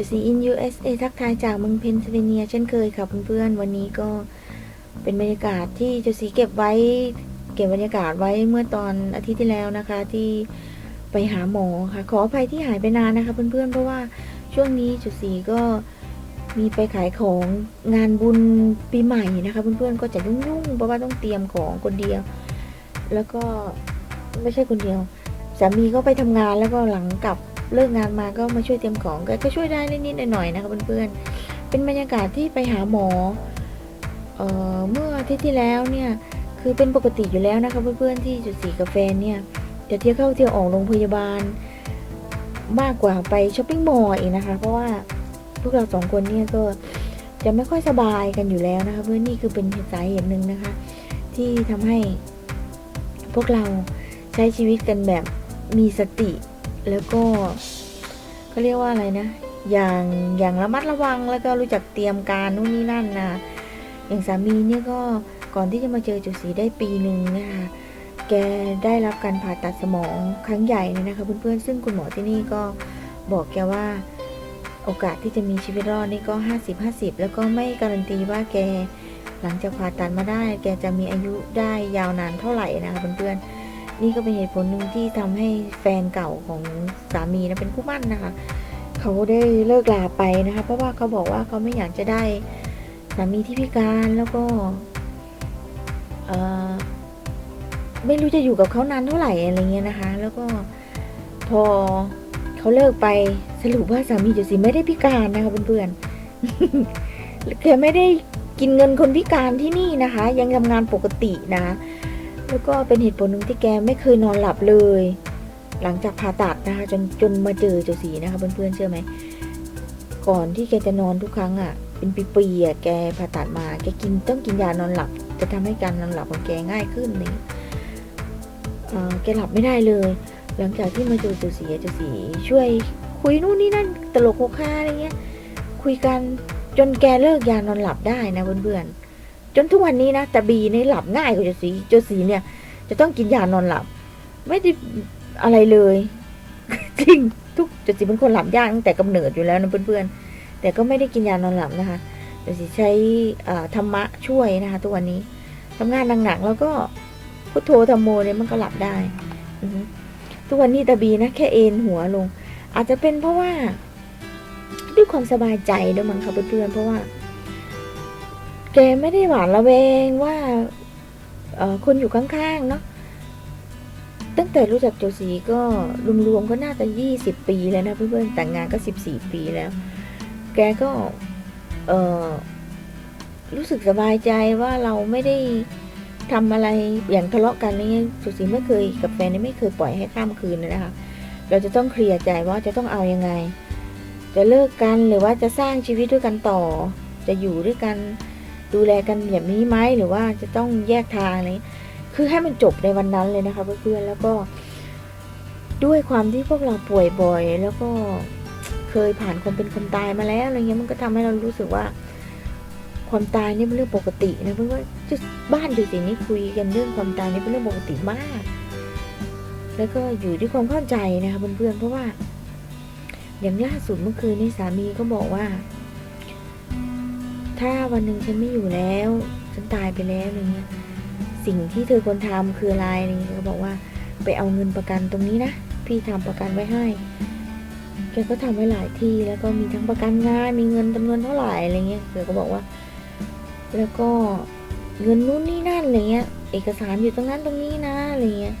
จะซีอิน USA ทักทายจากเมืองเพนซิลเวเนีย เช่นเคยค่ะเพื่อนๆ วันนี้ก็เป็นบรรยากาศที่จะซีเก็บไว้ เก็บบรรยากาศไว้เมื่อตอนอาทิตย์ที่แล้วนะคะที่ไปหาหมอค่ะ ขออภัยที่หายไปนานนะคะ เพื่อนๆ เพราะว่าช่วงนี้จุดสีก็มีไปขายของงานบุญปีใหม่นะคะเพื่อนๆก็จะยุ่งๆเพราะว่าต้องเตรียมของคนเดียว แล้วก็ไม่ใช่คนเดียวสามีก็ไปทำงานแล้วก็หลังกลับ เลิกงานมาก็มาช่วยเตรียมของก็ก็ช่วยได้นิดๆหน่อยๆนะคะเพื่อนๆเป็นบรรยากาศที่ไปหาหมอเอ่อเมื่ออาทิตย์ที่แล้วเนี่ยคือเป็นปกติอยู่แล้วนะคะเพื่อนๆที่จุดสีกาแฟเนี่ยจะเที่ยวเข้าเที่ยวออกโรงพยาบาล มากกว่าไปช้อปปิ้งมอลล์อีกนะคะ เพราะว่าพวกเราสองคนเนี่ยก็จะไม่ค่อยสบายกันอยู่แล้วนะคะ เพื่อนนี่คือเป็นสาเหตุหนึ่งนะคะ ที่ทำให้พวกเราใช้ชีวิตกันแบบมีสติ แล้วก็เขาเรียกว่าอะไรนะ อย่างอย่างระมัดระวังแล้วก็รู้จักเตรียมการนู่นนี่นั่นนะอย่างสามีเนี่ยก็ก่อนที่จะมาเจอจุดสีได้ปีหนึ่งนะคะแกได้รับการผ่าตัดสมองครั้งใหญ่เลยนะคะเพื่อนๆ ซึ่งคุณหมอที่นี่ก็บอกแกว่าโอกาสที่จะมีชีวิตรอดนี่ก็ 50-50 แล้วก็ไม่การันตีว่าแกหลังจากผ่าตัดมาได้ แกจะมีอายุได้ยาวนานเท่าไหร่นะคะเพื่อนๆ นี่ก็เป็นเหตุผลหนึ่งที่ทำให้แฟนเก่าของสามีนะเป็นคู่มั่นนะคะ เขาได้เลิกลาไปนะคะ เพราะว่าเขาบอกว่าเขาไม่อยากจะได้สามีที่พิการแล้วก็เออไม่รู้จะอยู่กับเขานานเท่าไหร่อะไรเงี้ยนะคะ แล้วก็พอเขาเลิกไปสรุปว่าสามีจุสีไม่ได้พิการนะคะเพื่อนๆแกไม่ได้กินเงินคนพิการที่นี่นะคะ ยังทำงานปกตินะ แล้วก็เป็นเหตุผลหนึ่งที่แกไม่เคยนอนหลับเลย หลังจากผ่าตัดนะคะจนจนมาเจอเจ้าสีนะคะเพื่อนๆเชื่อไหมก่อนที่แกจะนอนทุกครั้งอะ่ะ เป็นปีๆอะแกผ่าตัดมาแกกินต้องกินยานอนหลับ จะทำให้การนอนหลับของแกง่ายขึ้นนี่แกหลับไม่ได้เลย หลังจากที่มาเจอเจ้าสีเจ้าสีช่วยคุยนู่นนี่นั่นตลกโคคาอะไรเงี้ยคุยกันจนแกเลิกยานอนหลับได้นะเพื่อนๆ จนทุกวันนี้นะแต่บีนี่หลับง่ายกว่าเจสีเจสีเนี่ย จะต้องกินยานอนหลับ ไม่ได้อะไรเลย จริงทุกเจสีเป็นคนหลับยากตั้งแต่กำเนิดอยู่แล้วนะเพื่อนๆ แต่ก็ไม่ได้กินยานอนหลับนะคะเจสีใช้ธรรมะช่วยนะคะ ทุกวันนี้ทำงานหนักๆแล้วก็พุทโธธรรมโมเนี่ยมันก็หลับได้ทุกวันนี้ตาบีนะแค่เอนหัวลง อาจจะเป็นเพราะว่า ด้วยความสบายใจด้วยมั้งคะเพื่อนๆเพราะว่า แกไม่ได้หวาดระแวงว่าเออคนอยู่ข้างๆเนาะตั้งแต่รู้จักโจสีก็รวมๆก็น่าจะยี่สิบปีแล้วนะเพื่อนๆแต่งงานก็สิบสี่ปีแล้ว แกก็เออรู้สึกสบายใจว่าเราไม่ได้ทำอะไรอย่างทะเลาะกันอะไรเงี้ยโจสีไม่เคยกับแฟนนี่ไม่เคยปล่อยให้ข้ามคืนนะคะ เราจะต้องเคลียร์ใจว่าจะต้องเอายังไง จะเลิกกันหรือว่าจะสร้างชีวิตด้วยกันต่อ จะอยู่ด้วยกัน ดูแลกันแบบนี้ไหมหรือว่าจะต้องแยกทางอะไรคือให้มันจบในวันนั้นเลยนะคะเพื่อนๆแล้วก็ ด้วยความที่พวกเราป่วยบ่อย แล้วก็เคยผ่านความเป็นคนตายมาแล้วอะไรเงี้ยมันก็ทำให้เรารู้สึกว่า ความตายนี่เป็นเรื่องปกตินะเพราะว่าจะบ้านดูสินี่คุยกันเรื่องความตายนี่เป็นเรื่องปกติมาก แล้วก็อยู่ที่ความเข้าใจนะคะเพื่อนๆเพราะว่า อย่างล่าสุดเมื่อคืนนี่สามีก็บอกว่า ถ้าวันหนึ่งฉันไม่อยู่แล้ว ฉันตายไปแล้วอะไรเงี้ยสิ่งที่เธอควรทำคืออะไรอะไรเงี้ยก็บอกว่าไปเอาเงินประกันตรงนี้นะพี่ทำประกันไว้ให้ แกก็ทำไว้หลายที่แล้วก็มีทั้งประกันงานมีเงินจำนวนเท่าไหร่อะไรเงี้ยเธอก็บอกว่า แล้วก็เงินนู่นนี่นั่นอะไรเงี้ย เอกสารอยู่ตรงนั้นตรงนี้นะอะไรเงี้ย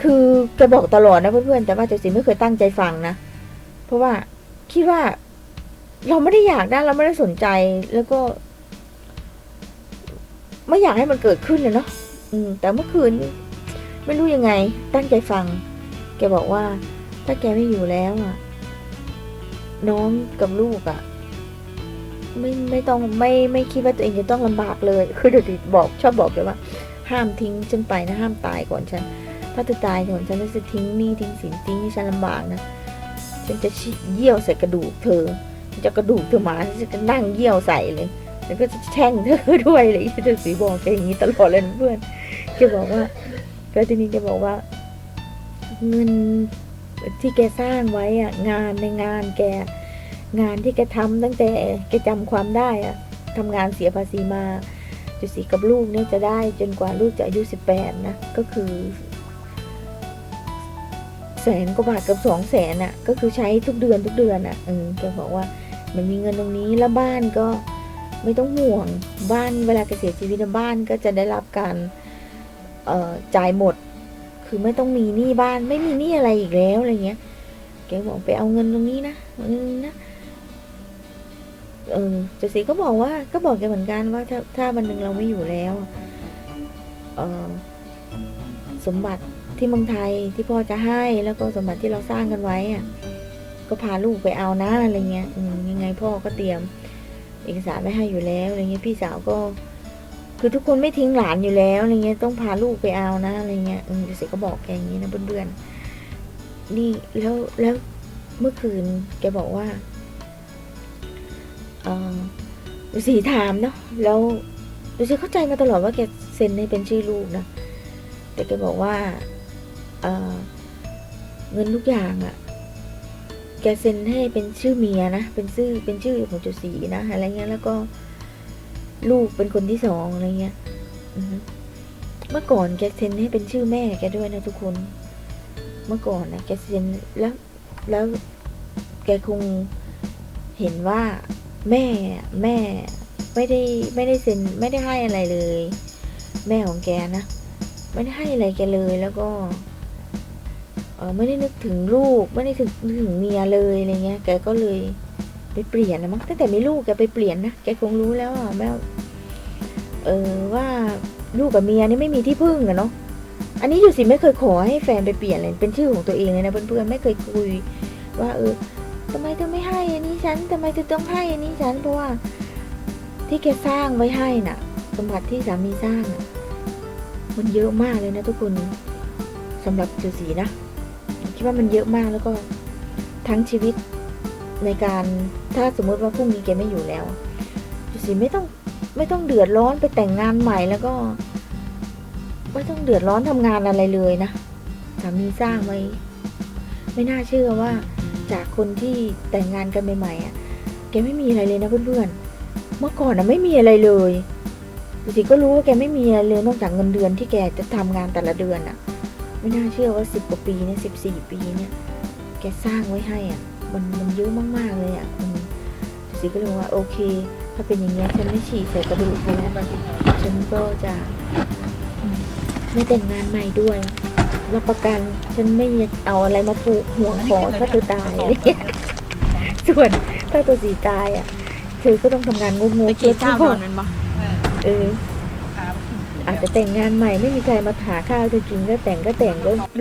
คือแกบอกตลอดนะเพื่อนๆแต่ว่าเจสิไม่เคยตั้งใจฟังนะเพราะว่าคิดว่า เราไม่ได้อยากได้เราไม่ได้สนใจแล้วก็ ไม่อยากให้มันเกิดขึ้นเลยเนาะอืม แต่เมื่อคืน ไม่รู้ยังไง ตั้งใจฟัง แกบอกว่า ถ้าแกไม่อยู่แล้วอะ น้องกับลูกอะ ไม่ไม่ต้องไม่ไม่คิดว่าตัวเองจะต้องลำบากเลย คือเดี๋ยวบอกชอบบอกเลยว่า ห้ามทิ้งฉันไปนะ ห้ามตายก่อนฉันถ้าเธอตายก่อนฉันจะทิ้งหนี่ทิ้งสินทิ้งให้ฉันลำบากนะฉันจะเยี่ยวใส่กระดูกเธอ จะกระดูกเธอมาฉันจะนั่งเยี่ยวใส่เลยแล้วก็จะแช่งเธอด้วยเลยเธอสีบอกแกอย่างนี้ตลอดเลยเพื่อนแกบอกว่าแล้วทีนี้แกบอกว่า เงินที่แกสร้างไว้อะงานในงานแกงานที่แกทำตั้งแต่แกจำความได้อะทำงานเสียภาษีมาจุสีกับลูกเนี่ยจะได้จนกว่าลูกจะอายุสิบแปดนะก็คือแสนกว่าบาทกับสองแสนอะ ก็คือใช้ทุกเดือนทุกเดือนอะเออแกบอกว่า มันมีเงินตรงนี้แล้วบ้านก็ไม่ต้องห่วงบ้านเวลาแกเสียณชีวิตบ้านก็จะได้รับการจ่ายหมด คือไม่ต้องมีหนี้บ้านไม่มีหนี้อะไรอีกแล้วอะไรเงี้ยแกบอกไปเอาเงินตรงนี้นะเงินนะเออเจสีก็บอกว่า ก็บอกแกเหมือนกันว่าถ้าถ้าวันหนึ่งเราไม่อยู่แล้วเออสมบัติที่เมืองไทยที่พ่อจะให้แล้วก็สมบัติที่เราสร้างกันไว้อะก็พาลูกไปเอานะอะไรเงี้ยอืม ยังไงพ่อก็เตรียมเอกสารไว้ให้อยู่แล้วอะไรเงี้ยพี่สาวก็ คือทุกคนไม่ทิ้งหลานอยู่แล้วอะไรเงี้ยต้องพาลูกไปเอานะอะไรเงี้ยอืมเสีก็บอกแกอย่างนี้นะเพื่อนๆนี่แล้วแล้วเมื่อคืนแกบอกว่าเออฤาษีถามเนาะแล้วฤาษีเข้าใจมาตลอดว่าแกเซ็นให้เป็นชื่อลูกนะแต่แกบอกว่าเออเงินทุกอย่างอะ่ะแกเซ็นให้เป็นชื่อเมียนะ เป็นชื่อเป็นชื่อของจุสีนะอะไรเงี้ยแล้วก็ลูกเป็นคนที่สองอะไรเงี้ยเมื่อก่อนแกเซ็นให้เป็นชื่อแม่แกด้วยนะทุกคน เมื่อก่อนนะแกเซ็นแล้วแล้วแกคงเห็นว่าแม่แม่ไม่ได้ไม่ได้เซ็นไม่ได้ให้อะไรเลย แม่ของแกนะ ไม่ได้ให้อะไรแกเลยแล้วก็ ไม่ได้นึกถึงลูก ไม่ได้ถึงนึกถึงเมียเลยอะไรเงี้ย แกก็เลยไปเปลี่ยนนะมั้งตั้งแต่มีลูกแกไปเปลี่ยนนะแกคงรู้แล้วอะแม่เออว่าลูกกับเมียนี่ไม่มีที่พึ่งอะเนาะอันนี้อยู่สิไม่เคยขอให้แฟนไปเปลี่ยนเลยเป็นชื่อของตัวเองเลยนะเพื่อนๆไม่เคยคุย ว่าเออทำไมเธอไม่ให้อันนี้ฉันทำไมเธอต้องให้อันนี้ฉันเพราะว่า ที่แกสร้างไว้ให้น่ะ สมบัติที่สามีสร้างมันเยอะมากเลยนะทุกคนสำหรับจุสีนะ คิดว่ามันเยอะมากแล้วก็ทั้งชีวิตในการถ้าสมมติว่าพรุ่งนี้แกไม่อยู่แล้วจุสีไม่ต้องไม่ต้องเดือดร้อนไปแต่งงานใหม่แล้วก็ ไม่ต้องเดือดร้อนทำงานอะไรเลยนะสามีสร้างไว้ ไม่น่าเชื่อว่าจากคนที่แต่งงานกันใหม่ๆอะแกไม่มีอะไรเลยนะเพื่อนๆเมื่อก่อนนะไม่มีอะไรเลยจริงๆก็รู้ว่าแกไม่มีอะไรเลยนอกจากเงินเดือนที่แกจะทำงานแต่ละเดือนอะ ไม่น่าเชื่อว่าสิบกว่าปีเนี่ยสิบสี่ปีเนี่ย แกสร้างไว้ให้อะ มันมันเยอะมากๆเลยอะอืมจริงๆก็เลยว่าโอเค ถ้าเป็นอย่างเงี้ยฉันไม่ฉี่ใส่กระดูกไปแล้วฉันก็จะอืมไม่แต่งงานใหม่ด้วยรับประกันฉันไม่เอาอะไรมาผูกห่วงคอถ้าเธอตายอะไรเงี้ยส่วนถ้าตัวสีตายอะเธอก็ต้องทำงานงงๆไปกินข้าวเพื่ก่ออนมันบ่เออ อาจจะแต่งงานใหม่ไม่มีใครมาหาข้าวจะกินก็แต่งก็แต่งก็